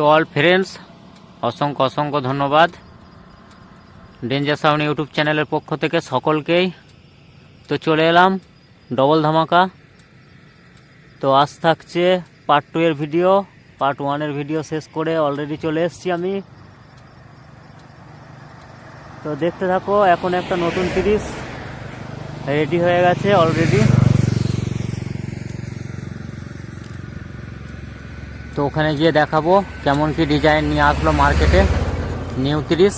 তো all friends অসংখ্য অসংখ্য ধন্যবাদ। ডেঞ্জার সাউন্ড ইউটিউব চ্যানেলের পক্ষ থেকে সকলকেই। তো চলে এলাম ডবল ধামাকা। তো আজ থাকছে পার্ট টু এর ভিডিও পার্ট ওয়ানের ভিডিও শেষ করে অলরেডি চলে এসেছি আমি। তো দেখতে থাকো, এখন একটা নতুন তিরিশ রেডি হয়ে গেছে অলরেডি তো ওখানে গিয়ে দেখাবো কেমন কি ডিজাইন নিয়ে আসলো মার্কেটে নিউ তিরিশ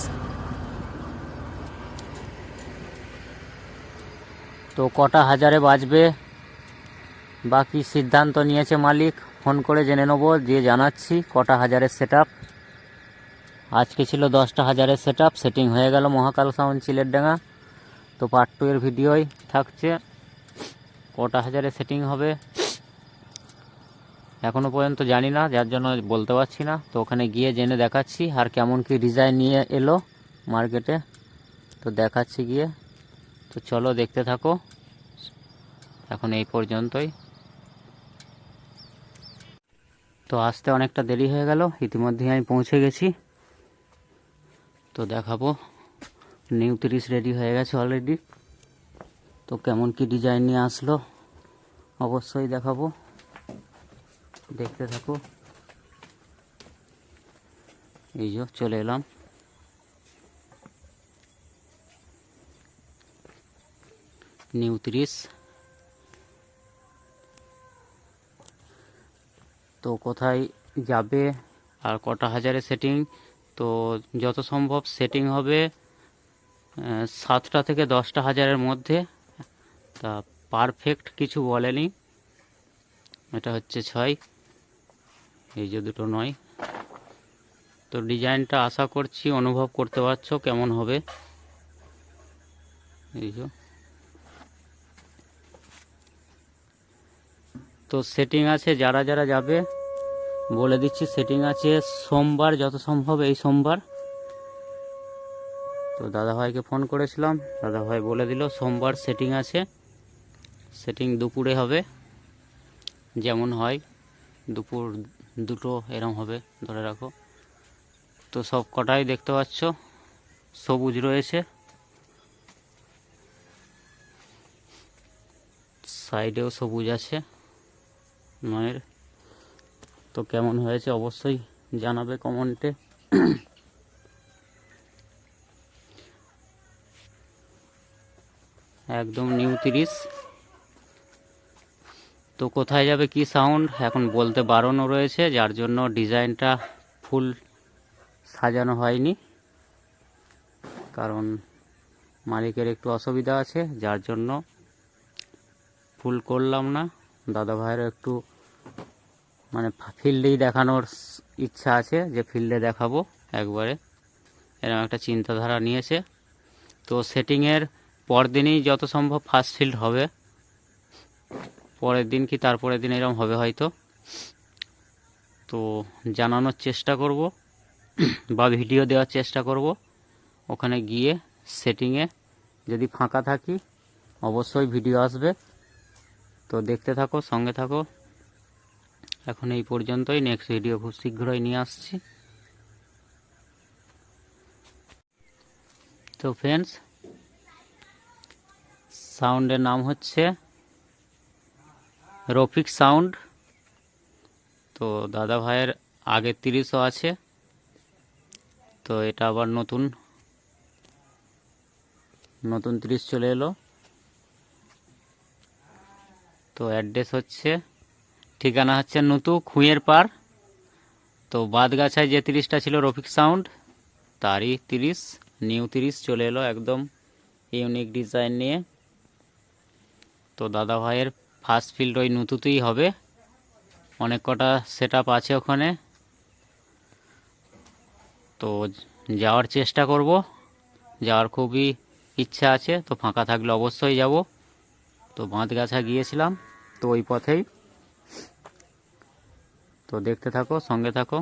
তো কটা হাজারে বাজবে? বা কী সিদ্ধান্ত নিয়েছে মালিক। ফোন করে জেনে নেব, দিয়ে জানাচ্ছি কটা হাজারের সেট আজকে ছিল দশটা হাজারের সেট সেটিং হয়ে গেল মহাকাল সাউন্ড চিলের ডাঙা। তো পার্ট টু এর ভিডিওই থাকছে। কটা হাজারে সেটিং হবে? এখনও পর্যন্ত জানি না, যার জন্য বলতে পারছি না। তো ওখানে গিয়ে জেনে দেখাচ্ছি আর কেমন কি ডিজাইন নিয়ে এলো মার্কেটে তো দেখাচ্ছি গিয়ে। তো চলো দেখতে থাকো। এখন এই পর্যন্তই। তো আসতে অনেকটা দেরি হয়ে গেল, ইতিমধ্যেই আমি পৌঁছে গেছি। তো দেখাবো। নিউ তিরিশ রেডি হয়ে গেছে অলরেডি তো কেমন কি ডিজাইন নিয়ে আসলো, অবশ্যই দেখাবো। দেখতে থাকো। এই যে চলে এলাম। নিউ তিরিশ। তো কোথায় যাবে আর কটা হাজারে সেটিং তো যত সম্ভব সেটিং হবে সাতটা থেকে দশটা হাজারের মধ্যে। তা পারফেক্ট কিছু বলেনি। এটা হচ্ছে ছয়। এই যে দুটো নয়। তো ডিজাইনটা আশা করছি, অনুভব করতে পারছ কেমন হবে। এই যে। তো সেটিং আছে, যারা যারা যাবে, বলে দিচ্ছি সেটিং আছে সোমবার, যত সম্ভব এই সোমবার। তো দাদাভাইকে ফোন করেছিলাম, দাদাভাই বলে দিল সোমবার সেটিং আছে। সেটিং দুপুরে হবে, যেমন হয় দুপুর দুটো এরম হবে, ধরে রাখো। তো সব কটাই দেখতে পাচ্ছ, সবুজ রয়েছে। সাইডেও সবুজ আছে মায়ের। তো কেমন হয়েছে অবশ্যই জানাবে কমেন্টে। একদম নিউ তিরিশ। তো কোথায় যাবে কি সাউন্ড এখন বলতে বারণও রয়েছে, যার জন্য ডিজাইনটা ফুল সাজানো হয়নি। কারণ মালিকের একটু অসুবিধা আছে, যার জন্য ফুল করলাম না। দাদা ভাইয়েরও একটু মানে ফিল্ডেই দেখানোর ইচ্ছা আছে যে ফিল্ডে দেখাবো একবারে। এরকম একটা চিন্তাধারা নিয়েছে। তো সেটিংয়ের পরদিনই যত সম্ভব ফার্স্ট ফিল্ড হবে। পরের দিন কি তারপরের দিন এরকম হবে হয়তো। তো জানানোর চেষ্টা করব, বা ভিডিও দেওয়ার চেষ্টা করব। ওখানে গিয়ে সেটিংয়ে যদি ফাঁকা থাকি, অবশ্যই ভিডিও আসবে। তো দেখতে থাকো, সঙ্গে থাকো। এখন এই পর্যন্তই নেক্সট ভিডিও খুব শীঘ্রই নিয়ে আসছি। তো ফ্রেন্ডস সাউন্ডের নাম হচ্ছে রফিক সাউন্ড। তো দাদা ভাইয়ের আগের তিরিশও আছে। তো এটা আবার নতুন। নতুন তিরিশ চলে এলো। তো অ্যাড্রেস হচ্ছে, ঠিকানা হচ্ছে নতু খুঁয়ের পার তো বাদগাছায় যে তিরিশটা ছিল রফিক সাউন্ড, তারই তিরিশ, নিউ তিরিশ চলে এলো একদম ইউনিক ডিজাইন নিয়ে। তো দাদা ভাইয়ের ফার্স্ট ফিল্ড ওই নতুতেই হবে। অনেক কটা সেট আছে ওখানে। তো যাওয়ার চেষ্টা করব। যাওয়ার খুবই ইচ্ছা আছে, তো ফাঁকা থাকলে অবশ্যই যাব। তো বাঁধগাছা গিয়েছিলাম, তো ওই পথেই। তো দেখতে থাকো, সঙ্গে থাকো।